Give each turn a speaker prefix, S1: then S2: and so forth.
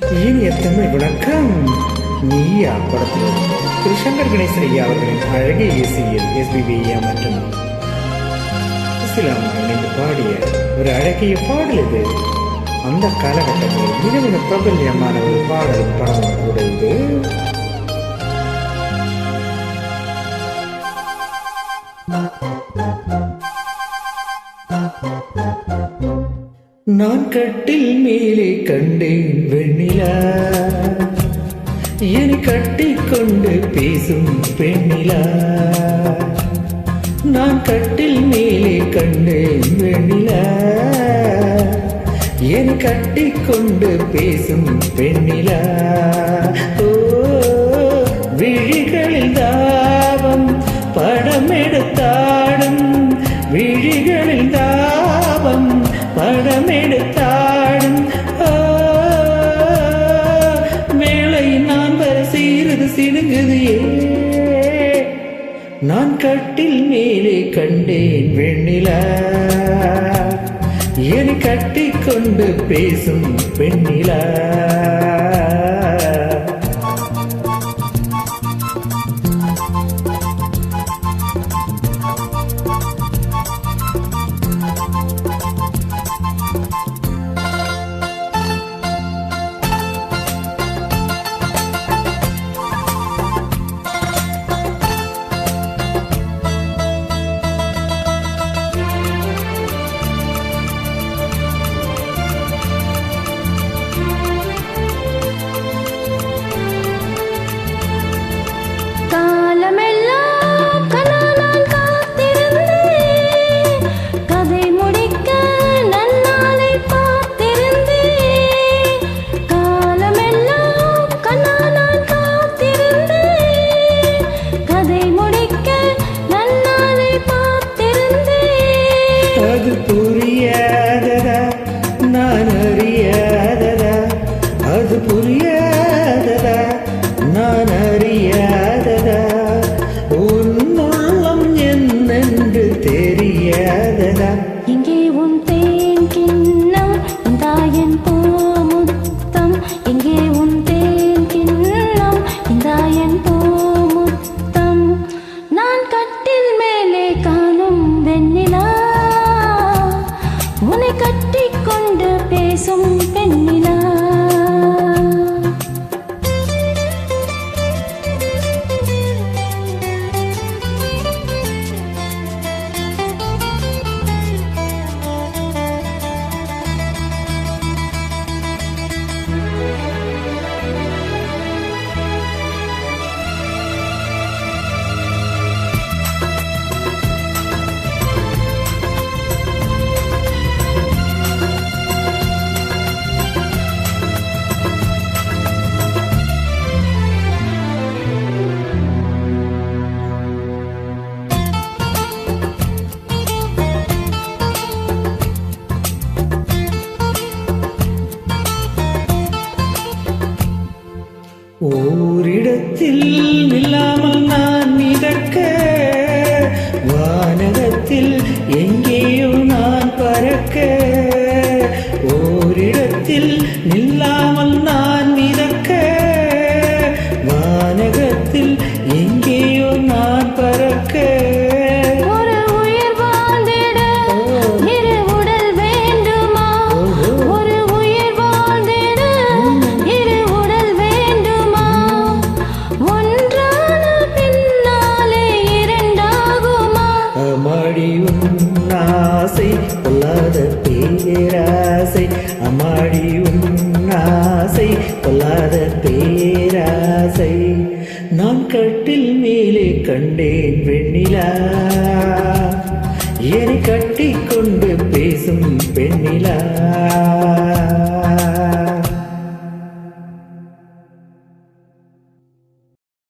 S1: இனிய தமிழ் வணக்கம் நீயா படத்தில் திரு சங்கர் கணேசன் ஐயா அவர்களின் அழகிய இசையில் எஸ்பிபி ஐயா மற்றும் சுசிலாமா இணைந்து பாடிய ஒரு அழகிய பாடல் இது அந்த காலகட்டத்தில் மிக மிக பிரபல்யமான ஒரு பாடல் படம் கூட இது Thank you. நான் கட்டில் மேலே கண்டேன் வெண்ணிலா. என கட்டிக்கொண்டு பேசும் பெண்ணிலா. நான் கட்டில் மேலே கண்டேன் வெண்ணிலா. என் கட்டிக்கொண்டு பேசும் பெண்ணிலா. ஓ விழிகளில் தாவம் படம் எடுத்தாடும் விழிகளில் தான் நான் கட்டில் மேலே கண்டேன் வெண்ணிலா. என கட்டிக்கொண்டு பேசும் பெண்ணிலா. அம்மாடி உன்னாசை கொல்லாத பேராசை. அம்மாடி உன்னாசை கொல்லாத பேராசை. நான் கட்டில் மேலே கண்டேன் வெண்ணிலா. என்னை கட்டி கொண்டு பேசும் பெண்ணிலா.